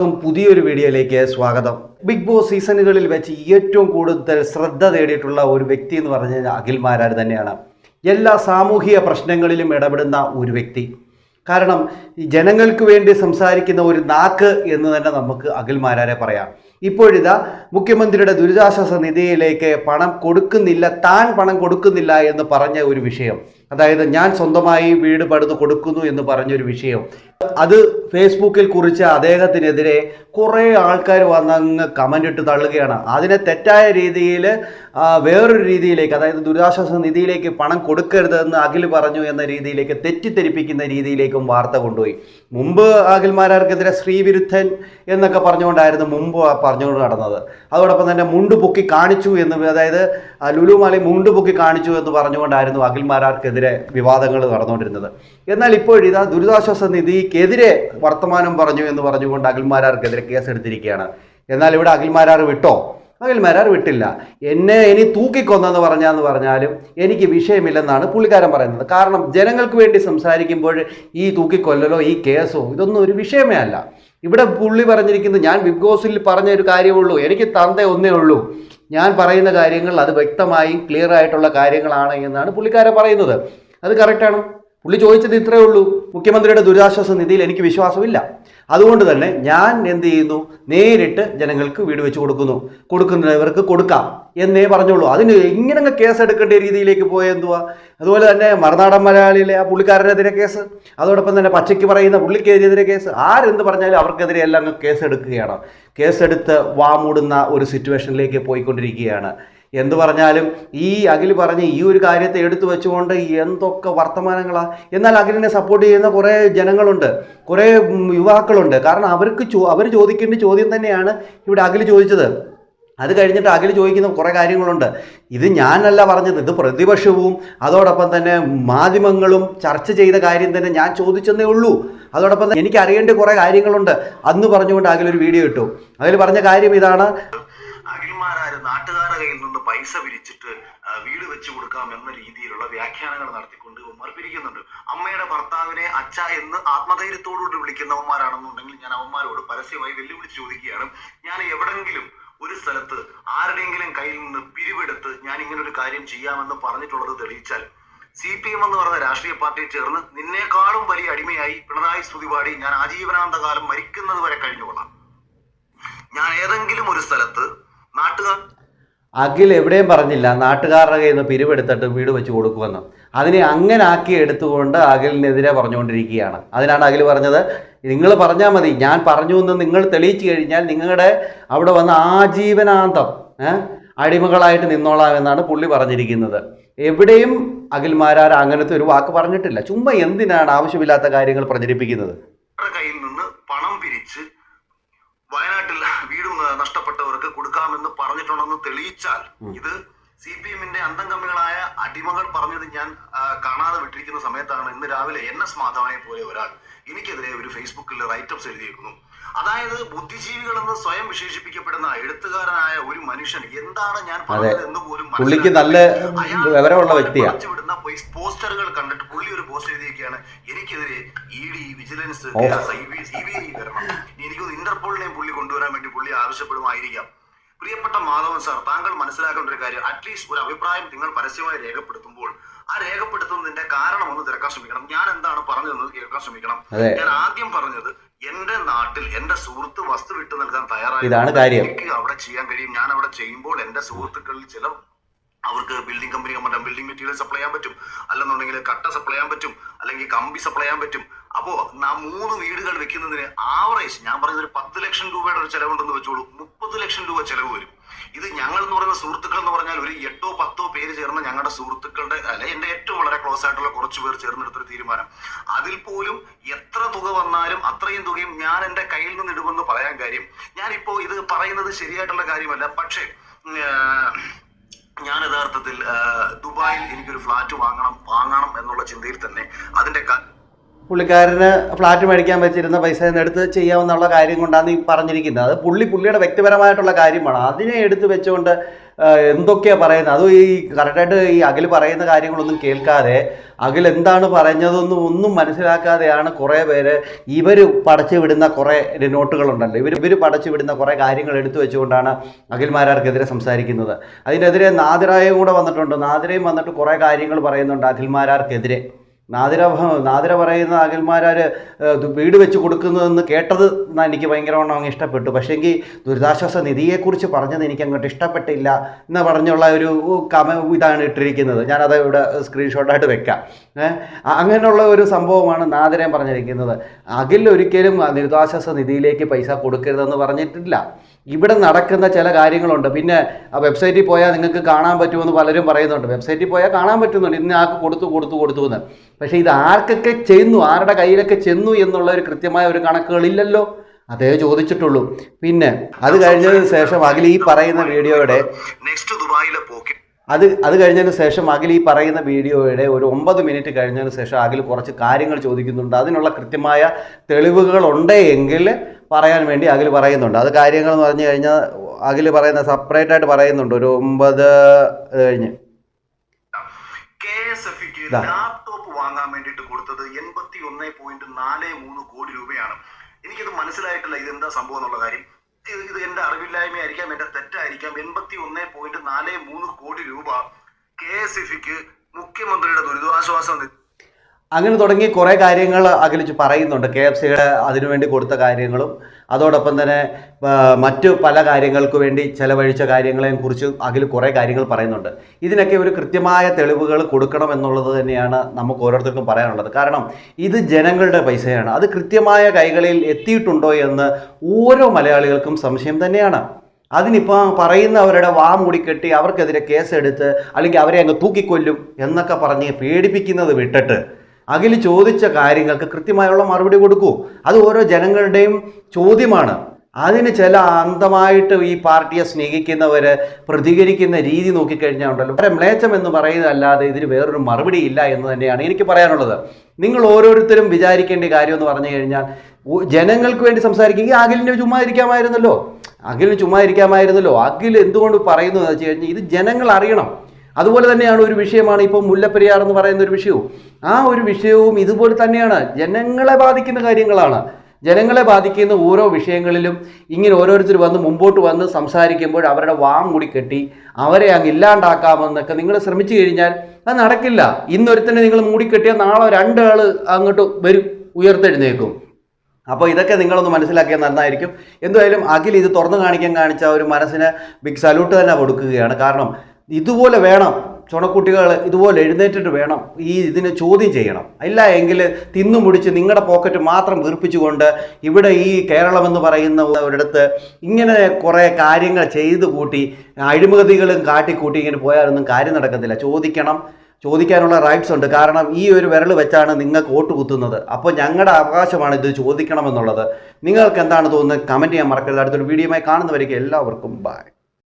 പുതിയൊരു വീഡിയോയിലേക്ക് സ്വാഗതം. ബിഗ് ബോസ് സീസണുകളിൽ വെച്ച് ഏറ്റവും കൂടുതൽ ശ്രദ്ധ നേടിയിട്ടുള്ള ഒരു വ്യക്തി എന്ന് പറഞ്ഞാൽ അഖിൽ മാരാർ തന്നെയാണ്. എല്ലാ സാമൂഹിക പ്രശ്നങ്ങളിലും ഇടപെടുന്ന ഒരു വ്യക്തി. കാരണം ജനങ്ങൾക്ക് വേണ്ടി സംസാരിക്കുന്ന ഒരു നാക്ക് എന്ന് തന്നെ നമുക്ക് അഖിൽ മാരാരെ പറയാം. ഇപ്പോഴിതാ മുഖ്യമന്ത്രിയുടെ ദുരിതാശ്വാസ നിധിയിലേക്ക് പണം കൊടുക്കുന്നില്ല താൻ പണം കൊടുക്കുന്നില്ല എന്ന് പറഞ്ഞ ഒരു വിഷയം. അതായത് ഞാൻ സ്വന്തമായി വീട് പടുത്ത് കൊടുക്കുന്നു എന്ന് പറഞ്ഞൊരു വിഷയം. അത് ഫേസ്ബുക്കിൽ കുറിച്ച് അദ്ദേഹത്തിനെതിരെ കുറേ ആൾക്കാർ വന്നങ്ങ് കമന്റ് ഇട്ട് തള്ളുകയാണ്. അതിനെ തെറ്റായ രീതിയിൽ വേറൊരു രീതിയിലേക്ക് അതായത് ദുരിതാശ്വാസ നിധിയിലേക്ക് പണം കൊടുക്കരുതെന്ന് അഖിൽ പറഞ്ഞു എന്ന രീതിയിലേക്ക് തെറ്റിദ്ധരിപ്പിക്കുന്ന രീതിയിലേക്കും വാർത്ത കൊണ്ടുപോയി. മുമ്പ് അഖിൽമാരാർക്കെതിരെ ശ്രീവിരുദ്ധൻ എന്നൊക്കെ പറഞ്ഞുകൊണ്ടായിരുന്നു മുമ്പ് പറഞ്ഞുകൊണ്ട് നടന്നത്. അതോടൊപ്പം തന്നെ മുണ്ട് പൊക്കി കാണിച്ചു എന്ന് അതായത് ലുലുമാലി ലുലു മാലി മുണ്ട് പൊക്കി കാണിച്ചു എന്ന് പറഞ്ഞുകൊണ്ടായിരുന്നു അഖിൽമാരാർക്കെതിരെ വിവാദങ്ങൾ നടന്നുകൊണ്ടിരുന്നത്. എന്നാൽ ഇപ്പോഴിതാ ദുരിതാശ്വാസ നിധിക്കെതിരെ വർത്തമാനം പറഞ്ഞു എന്ന് പറഞ്ഞുകൊണ്ട് അഖിൽമാരാർക്കെതിരെ കേസെടുത്തിരിക്കുകയാണ്. എന്നാൽ ഇവിടെ അഖിൽമാരാർ വിട്ടോ? അഖിൽമാരാർ വിട്ടില്ല. എന്നെ ഇനി തൂക്കിക്കൊന്നെന്ന് പറഞ്ഞാന്ന് പറഞ്ഞാലും എനിക്ക് വിഷയമില്ലെന്നാണ് പുള്ളിക്കാരൻ പറയുന്നത്. കാരണം ജനങ്ങൾക്ക് വേണ്ടി സംസാരിക്കുമ്പോൾ ഈ തൂക്കിക്കൊല്ലലോ ഈ കേസോ ഇതൊന്നും ഒരു വിഷയമേ അല്ല. ഇവിടെ പുള്ളി പറഞ്ഞിരിക്കുന്നത് ഞാൻ ബിഗ് ബോസിൽ പറഞ്ഞ ഒരു കാര്യമുള്ളൂ എനിക്ക് തന്ത ഒന്നേ ഉള്ളൂ. ഞാൻ പറയുന്ന കാര്യങ്ങൾ അത് വ്യക്തമായും ക്ലിയർ ആയിട്ടുള്ള കാര്യങ്ങളാണ് എന്നാണ് പുള്ളിക്കാരൻ പറയുന്നത്. അത് കറക്റ്റാണ് പുള്ളി ചോദിച്ചത് ഇത്രയേ ഉള്ളൂ. മുഖ്യമന്ത്രിയുടെ ദുരിതാശ്വാസ നിധിയിൽ എനിക്ക് വിശ്വാസമില്ല. അതുകൊണ്ട് തന്നെ ഞാൻ എന്ത് ചെയ്യുന്നു? നേരിട്ട് ജനങ്ങൾക്ക് വീട് വെച്ച് കൊടുക്കുന്നു. കൊടുക്കുന്നവർക്ക് കൊടുക്കാം എന്നേ പറഞ്ഞുള്ളൂ. അതിന് ഇങ്ങനെ കേസ് എടുക്കേണ്ട രീതിയിലേക്ക് പോയ എന്തുവാ? അതുപോലെ തന്നെ മറുനാടൻ മലയാളിയിലെ ആ പുള്ളിക്കാരനെതിരെ കേസ് അതോടൊപ്പം തന്നെ പച്ചയ്ക്ക് പറയുന്ന പുള്ളിക്കെതിരെ കേസ്. ആരെന്ത് പറഞ്ഞാലും അവർക്കെതിരെ എല്ലാം കേസ് എടുക്കുകയാണ്. കേസെടുത്ത് വാമൂടുന്ന ഒരു സിറ്റുവേഷനിലേക്ക് പോയിക്കൊണ്ടിരിക്കുകയാണ്. എന്ത് പറഞ്ഞാലും ഈ അഖിൽ പറഞ്ഞ ഈ ഒരു കാര്യത്തെ എടുത്തു വെച്ചുകൊണ്ട് എന്തൊക്കെ വർത്തമാനങ്ങളാണ് എന്നാൽ അഖിലിനെ സപ്പോർട്ട് ചെയ്യുന്ന കുറേ ജനങ്ങളുണ്ട് കുറേ യുവാക്കളുണ്ട്. കാരണം അവർക്ക് ചോ അവർ ചോദിക്കേണ്ട ചോദ്യം തന്നെയാണ് ഇവിടെ അഖിൽ ചോദിച്ചത്. അത് കഴിഞ്ഞിട്ട് അഖിൽ ചോദിക്കുന്ന കുറേ കാര്യങ്ങളുണ്ട്. ഇത് ഞാനല്ല പറഞ്ഞത് ഇത് പ്രതിപക്ഷവും അതോടൊപ്പം തന്നെ മാധ്യമങ്ങളും ചർച്ച ചെയ്ത കാര്യം തന്നെ ഞാൻ ചോദിച്ചെന്നേ ഉള്ളൂ. അതോടൊപ്പം തന്നെ എനിക്ക് അറിയേണ്ട കുറേ കാര്യങ്ങളുണ്ട്. അന്ന് പറഞ്ഞുകൊണ്ട് അഖിൽ ഒരു വീഡിയോ ഇട്ടു. അഖിൽ പറഞ്ഞ കാര്യം ഇതാണ്. അഖിൽമാരാര് നാട്ടുകാരുടെ കയ്യിൽ പൈസ പിരിച്ചിട്ട് വീട് വെച്ചു കൊടുക്കാം എന്ന രീതിയിലുള്ള വ്യാഖ്യാനങ്ങൾ നടത്തിക്കൊണ്ട് ഇവന്മാർ പിരിക്കുന്നുണ്ട്. അമ്മയുടെ ഭർത്താവിനെ അച്ഛ എന്ന് ആത്മധൈര്യത്തോടുകൂടി വിളിക്കുന്നവന്മാരാണെന്നുണ്ടെങ്കിൽ ഞാൻ അവന്മാരോട് പരസ്യമായി വെല്ലുവിളിച്ച് ചോദിക്കുകയാണ്. ഞാൻ എവിടെങ്കിലും ഒരു സ്ഥലത്ത് ആരുടെയെങ്കിലും കയ്യിൽ നിന്ന് പിരിവെടുത്ത് ഞാൻ ഇങ്ങനെ ഒരു കാര്യം ചെയ്യാമെന്ന് പറഞ്ഞിട്ടുള്ളത് തെളിയിച്ചാൽ സി പി എം എന്ന് പറയുന്ന രാഷ്ട്രീയ പാർട്ടിയിൽ ചേർന്ന് നിന്നേക്കാളും വലിയ അടിമയായി പിണറായി സ്തുതിപാടി ഞാൻ ആജീവനാന്ത കാലം മരിക്കുന്നത് വരെ കഴിഞ്ഞുകൊള്ളാം. ഞാൻ ഏതെങ്കിലും ഒരു സ്ഥലത്ത് നാട്ടുകാർ അഖിൽ എവിടെയും പറഞ്ഞില്ല നാട്ടുകാരുടെ കയ്യിൽ നിന്ന് പിരിവെടുത്തിട്ട് വീട് വെച്ച് കൊടുക്കുമെന്ന്. അതിനെ അങ്ങനെ ആക്കി എടുത്തുകൊണ്ട് അഖിലിനെതിരെ പറഞ്ഞുകൊണ്ടിരിക്കുകയാണ്. അതിനാണ് അഖിൽ പറഞ്ഞത് നിങ്ങൾ പറഞ്ഞാൽ മതി ഞാൻ പറഞ്ഞു എന്ന് നിങ്ങൾ തെളിയിച്ചു കഴിഞ്ഞാൽ നിങ്ങളുടെ അവിടെ വന്ന ആജീവനാന്തം അടിമകളായിട്ട് നിന്നോളാം എന്നാണ് പുള്ളി പറഞ്ഞിരിക്കുന്നത്. എവിടെയും അഖിൽമാരാർ അങ്ങനത്തെ ഒരു വാക്ക് പറഞ്ഞിട്ടില്ല. ചുമ്മാ എന്തിനാണ് ആവശ്യമില്ലാത്ത കാര്യങ്ങൾ പ്രചരിപ്പിക്കുന്നത്? കയ്യിൽ നിന്ന് പണം പിരിച്ച് വയനാട്ടിൽ വീടും നഷ്ടപ്പെട്ടവർക്ക് കൊടുക്കാമെന്ന് പറഞ്ഞിട്ടുണ്ടെന്ന് തെളിയിച്ചാൽ ഇത് സി പി എമ്മിന്റെ അന്തംകമ്മികളായ അടിമകൾ പറഞ്ഞത് ഞാൻ കാണാതെ വിട്ടിരിക്കുന്ന സമയത്താണ്. ഇന്ന് രാവിലെ എൻ എസ് മാധവനെ പോലെ ഒരാൾ എനിക്കെതിരെ ഒരു ഫേസ്ബുക്കിൽ റൈറ്റപ്സ് എഴുതിയിരിക്കുന്നു അതായത് ബുദ്ധിജീവികൾ എന്ന് സ്വയം വിശേഷിപ്പിക്കപ്പെടുന്ന എഴുത്തുകാരനായ ഒരു മനുഷ്യൻ എന്താണ് ഞാൻ പറഞ്ഞത് എന്ന് പോലും പുള്ളിക്ക് നല്ല അയാൾ വിവരമുള്ള വ്യക്തിയാണ് വിടുന്ന പോസ്റ്ററുകൾ കണ്ടിട്ട് പുള്ളി ഒരു പോസ്റ്റ് എഴുതിയൊക്കെയാണ് എനിക്കെതിരെ E D vigilance. C B I വരണം. എനിക്കൊന്ന് ഇന്റർപോളിനെയും പുള്ളി കൊണ്ടുവരാൻ വേണ്ടി പുള്ളി ആവശ്യപ്പെടുമായിരിക്കാം. പ്രിയപ്പെട്ട മാധവൻ സാർ താങ്കൾ മനസ്സിലാക്കേണ്ട ഒരു കാര്യം. അറ്റ്ലീസ്റ്റ് ഒരു അഭിപ്രായം നിങ്ങൾ പരസ്യമായി രേഖപ്പെടുത്തുമ്പോൾ ആ രേഖപ്പെടുത്തുന്നതിന്റെ കാരണം ഒന്ന് തിരക്കാൻ ശ്രമിക്കണം. ഞാൻ എന്താണ് പറഞ്ഞതെന്ന് കേൾക്കാൻ ശ്രമിക്കണം. ഞാൻ ആദ്യം പറഞ്ഞത് എന്റെ നാട്ടിൽ എന്റെ സുഹൃത്ത് വസ്തു വിട്ടു നൽകാൻ തയ്യാറായി. എനിക്ക് അവിടെ ചെയ്യാൻ കഴിയും. ഞാൻ അവിടെ ചെയ്യുമ്പോൾ എന്റെ സുഹൃത്തുക്കളിൽ ചില അവർക്ക് building company company building material supply ചെയ്യാൻ പറ്റും. അല്ലെന്നുണ്ടെങ്കിൽ കട്ട സപ്ലൈ ചെയ്യാൻ പറ്റും. അല്ലെങ്കിൽ കമ്പി സപ്ലൈ ചെയ്യാൻ പറ്റും. അപ്പോ നാ മൂന്ന് വീടുകൾ വെക്കുന്നതിന് ആവറേജ് ഞാൻ പറയുന്നത് ഒരു പത്ത് ലക്ഷം രൂപയുടെ ഒരു ചെലവുണ്ടെന്ന് വെച്ചോളൂ. മുപ്പത് ലക്ഷം രൂപ ചെലവ് വരും. ഇത് ഞങ്ങൾ എന്ന് പറയുന്ന സുഹൃത്തുക്കൾ എന്ന് പറഞ്ഞാൽ ഒരു എട്ടോ പത്തോ പേര് ചേർന്ന് ഞങ്ങളുടെ സുഹൃത്തുക്കളുടെ അല്ലെ എന്റെ ഏറ്റവും വളരെ ക്ലോസ് ആയിട്ടുള്ള കുറച്ച് പേർ ചേർന്നെടുത്തൊരു തീരുമാനം. അതിൽ പോലും എത്ര തുക വന്നാലും അത്രയും തുകയും ഞാൻ എന്റെ കയ്യിൽ നിന്ന് ഇടുമെന്ന് പറയാൻ കാര്യം. ഞാനിപ്പോ ഇത് പറയുന്നത് ശരിയായിട്ടുള്ള കാര്യമല്ല. പക്ഷേ ഞാൻ യഥാർത്ഥത്തിൽ ദുബായിൽ എനിക്കൊരു ഫ്ലാറ്റ് വാങ്ങണം വാങ്ങണം എന്നുള്ള ചിന്തയിൽ തന്നെ അതിന്റെ പുള്ളിക്കാരന് ഫ്ലാറ്റ് മേടിക്കാൻ വെച്ചിരുന്ന പൈസ എടുത്ത് ചെയ്യാമെന്നുള്ള കാര്യം കൊണ്ടാണ് ഈ പറഞ്ഞിരിക്കുന്നത്. അത് പുള്ളി പുള്ളിയുടെ വ്യക്തിപരമായിട്ടുള്ള കാര്യമാണ്. അതിനെ എടുത്ത് വെച്ചുകൊണ്ട് എന്തൊക്കെയാണ് പറയുന്നത്? അതും ഈ കറക്റ്റായിട്ട് ഈ അഖിൽ പറയുന്ന കാര്യങ്ങളൊന്നും കേൾക്കാതെ അഖിൽ എന്താണ് പറഞ്ഞതെന്നും ഒന്നും മനസ്സിലാക്കാതെയാണ് കുറേ പേര് ഇവർ പടച്ചു വിടുന്ന കുറേ നോട്ടുകളുണ്ടല്ലോ. ഇവർ ഇവർ പടച്ചു വിടുന്ന കുറേ കാര്യങ്ങൾ എടുത്തു വെച്ചുകൊണ്ടാണ് അഖിൽമാരാർക്കെതിരെ സംസാരിക്കുന്നത്. അതിനെതിരെ നാദിറായും കൂടെ വന്നിട്ടുണ്ട്. നാദിരയും വന്നിട്ട് കുറേ കാര്യങ്ങൾ പറയുന്നുണ്ട് അഖിൽമാരാർക്കെതിരെ. നാദിര നാദിര പറയുന്ന അഖിൽമാരാർ വീട് വെച്ച് കൊടുക്കുന്നതെന്ന് കേട്ടത് എനിക്ക് ഭയങ്കരമാണ് അങ്ങ് ഇഷ്ടപ്പെട്ടു. പക്ഷേങ്കിൽ ദുരിതാശ്വാസ നിധിയെക്കുറിച്ച് പറഞ്ഞത് എനിക്ക് അങ്ങോട്ട് ഇഷ്ടപ്പെട്ടില്ല എന്ന് പറഞ്ഞുള്ള ഒരു കമ ഇതാണ് ഇട്ടിരിക്കുന്നത്. ഞാനത് ഇവിടെ സ്ക്രീൻഷോട്ടായിട്ട് വെക്കാം. അങ്ങനെയുള്ള ഒരു സംഭവമാണ് നാദിരൻ പറഞ്ഞിരിക്കുന്നത്. അഖിൽ ഒരിക്കലും ദുരിതാശ്വാസ നിധിയിലേക്ക് പൈസ കൊടുക്കരുതെന്ന് പറഞ്ഞിട്ടില്ല. ഇവിടെ നടക്കുന്ന ചില കാര്യങ്ങളുണ്ട്. പിന്നെ ആ വെബ്സൈറ്റിൽ പോയാൽ നിങ്ങൾക്ക് കാണാൻ പറ്റുമെന്ന് പലരും പറയുന്നുണ്ട്. വെബ്സൈറ്റിൽ പോയാൽ കാണാൻ പറ്റുന്നുണ്ട്. ഇന്ന് ആൾക്ക് കൊടുത്തു കൊടുത്തു കൊടുത്തു എന്ന്. പക്ഷേ ഇത് ആർക്കൊക്കെ ചെന്നു ആരുടെ കയ്യിലൊക്കെ ചെന്നു എന്നുള്ള ഒരു കൃത്യമായ ഒരു കണക്കുകളില്ലല്ലോ അതേ ചോദിച്ചിട്ടുള്ളൂ പിന്നെ അത് കഴിഞ്ഞതിന് ശേഷം അഖിൽ ഈ പറയുന്ന വീഡിയോയുടെ നെക്സ്റ്റ് ദുബായിലെ പോക്കറ്റ് അത് അത് കഴിഞ്ഞതിന് ശേഷം അഖിൽ ഈ പറയുന്ന വീഡിയോയുടെ ഒരു ഒമ്പത് മിനിറ്റ് കഴിഞ്ഞതിന് ശേഷം അഖിൽ കുറച്ച് കാര്യങ്ങൾ ചോദിക്കുന്നുണ്ട് അതിനുള്ള കൃത്യമായ തെളിവുകൾ ഉണ്ട് എങ്കിൽ പറയാൻ വേണ്ടി അഖിൽ പറയുന്നുണ്ട് അത് കാര്യങ്ങൾ എന്ന് പറഞ്ഞു കഴിഞ്ഞാൽ അഖിൽ പറയുന്ന സെപ്പറേറ്റ് ആയിട്ട് പറയുന്നുണ്ട് ഒരു ഒമ്പത് കഴിഞ്ഞ് വാങ്ങാൻ വേണ്ടിയിട്ട് കൊടുത്തത് എൺപത്തി ഒന്ന് പോയിന്റ് നാല് മൂന്ന് കോടി രൂപയാണ്. എനിക്കിത് മനസ്സിലായിട്ടില്ല. ഇത് എന്താ സംഭവം എന്നുള്ള കാര്യം. ഇത് എന്റെ അറിവില്ലായ്മയായിരിക്കാം എന്റെ തെറ്റായിരിക്കാം. എൺപത്തി ഒന്ന് പോയിന്റ് നാല് മൂന്ന് കോടി രൂപ കെ എസ് എഫ് മുഖ്യമന്ത്രിയുടെ ദുരിതാശ്വാസ അങ്ങനെ തുടങ്ങി കുറേ കാര്യങ്ങൾ അകലിച്ച് പറയുന്നുണ്ട്. കെ എഫ് സിയുടെ അതിനുവേണ്ടി കൊടുത്ത കാര്യങ്ങളും അതോടൊപ്പം തന്നെ മറ്റ് പല കാര്യങ്ങൾക്ക് വേണ്ടി ചെലവഴിച്ച കാര്യങ്ങളെയും കുറിച്ച് അതിൽ കുറേ കാര്യങ്ങൾ പറയുന്നുണ്ട്. ഇതിനൊക്കെ ഒരു കൃത്യമായ തെളിവുകൾ കൊടുക്കണം എന്നുള്ളത് തന്നെയാണ് നമുക്ക് ഓരോരുത്തർക്കും പറയാനുള്ളത്. കാരണം ഇത് ജനങ്ങളുടെ പൈസയാണ്. അത് കൃത്യമായ കൈകളിൽ എത്തിയിട്ടുണ്ടോ എന്ന് ഓരോ മലയാളികൾക്കും സംശയം തന്നെയാണ്. അതിനിപ്പോൾ പറയുന്നവരുടെ വാ മൂടിക്കെട്ടി അവർക്കെതിരെ കേസെടുത്ത് അല്ലെങ്കിൽ അവരെ അങ്ങ് തൂക്കിക്കൊല്ലും എന്നൊക്കെ പറഞ്ഞ് പേടിപ്പിക്കുന്നത് വിട്ടിട്ട് അഖിൽ ചോദിച്ച കാര്യങ്ങൾക്ക് കൃത്യമായുള്ള മറുപടി കൊടുക്കൂ. അത് ഓരോ ജനങ്ങളുടെയും ചോദ്യമാണ്. അതിന് ചില അന്തമായിട്ട് ഈ പാർട്ടിയെ സ്നേഹിക്കുന്നവർ പ്രതികരിക്കുന്ന രീതി നോക്കിക്കഴിഞ്ഞാൽ ഉണ്ടല്ലോ വളരെ മ്ലേച്ഛം എന്ന് പറയുന്നതല്ലാതെ ഇതിന് വേറൊരു മറുപടി ഇല്ല എന്ന് തന്നെയാണ് എനിക്ക് പറയാനുള്ളത്. നിങ്ങൾ ഓരോരുത്തരും വിചാരിക്കേണ്ട കാര്യം എന്ന് പറഞ്ഞു കഴിഞ്ഞാൽ ജനങ്ങൾക്ക് വേണ്ടി സംസാരിക്കുക അഖിലിന് ചുമ്മാ ഇരിക്കാമായിരുന്നല്ലോ. അഖിലിന് ചുമ്മാ ഇരിക്കാമായിരുന്നല്ലോ. അഖിൽ എന്തുകൊണ്ട് പറയുന്നു എന്ന് വെച്ച് കഴിഞ്ഞാൽ ഇത് ജനങ്ങൾ അറിയണം. അതുപോലെ തന്നെയാണ് ഒരു വിഷയമാണ് ഇപ്പോൾ മുല്ലപ്പെരിയാർ എന്ന് പറയുന്ന ഒരു വിഷയവും. ആ ഒരു വിഷയവും ഇതുപോലെ തന്നെയാണ്. ജനങ്ങളെ ബാധിക്കുന്ന കാര്യങ്ങളാണ്. ജനങ്ങളെ ബാധിക്കുന്ന ഓരോ വിഷയങ്ങളിലും ഇങ്ങനെ ഓരോരുത്തർ വന്ന് മുമ്പോട്ട് വന്ന് സംസാരിക്കുമ്പോൾ അവരുടെ വാം കൂടി കെട്ടി അവരെ അങ്ങ് ഇല്ലാണ്ടാക്കാമെന്നൊക്കെ നിങ്ങൾ ശ്രമിച്ചു കഴിഞ്ഞാൽ അത് നടക്കില്ല. ഇന്നൊരുത്തനെ നിങ്ങൾ മൂടിക്കെട്ടിയാൽ നാളെ രണ്ടാൾ അങ്ങോട്ട് വരും ഉയർത്തെഴുന്നേക്കും അപ്പോൾ ഇതൊക്കെ നിങ്ങളൊന്ന് മനസ്സിലാക്കിയാൽ നന്നായിരിക്കും. എന്തായാലും അഖിൽ ഇത് തുറന്നു കാണിക്കാൻ കാണിച്ച ഒരു മനസ്സിന് ബിഗ് സല്യൂട്ട് തന്നെ കൊടുക്കുകയാണ്. കാരണം ഇതുപോലെ വേണം. ചുണക്കുട്ടികൾ ഇതുപോലെ എഴുന്നേറ്റിട്ട് വേണം ഈ ഇതിനെ ചോദ്യം ചെയ്യണം. ഇല്ല എങ്കിൽ തിന്നു മുടിച്ച് നിങ്ങളുടെ പോക്കറ്റ് മാത്രം വീർപ്പിച്ചുകൊണ്ട് ഇവിടെ ഈ കേരളം എന്ന് പറയുന്ന ഒരിടത്ത് ഇങ്ങനെ കുറേ കാര്യങ്ങൾ ചെയ്തു കൂട്ടി അഴിമതികളും കാട്ടിക്കൂട്ടി ഇങ്ങനെ പോയാലൊന്നും കാര്യം നടക്കത്തില്ല. ചോദിക്കണം. ചോദിക്കാനുള്ള റൈറ്റ്സ് ഉണ്ട്. കാരണം ഈ ഒരു വിരൽ വെച്ചാണ് നിങ്ങൾക്ക് വോട്ട് കുത്തുന്നത്. അപ്പോൾ ഞങ്ങളുടെ അവകാശമാണ് ഇത് ചോദിക്കണമെന്നുള്ളത്. നിങ്ങൾക്ക് എന്താണ് തോന്നുന്നത്? കമന്റ് ചെയ്യാൻ മറക്കരുത്. അടുത്തൊരു വീഡിയോയുമായി കാണുന്നവരേക്കും എല്ലാവർക്കും ബൈ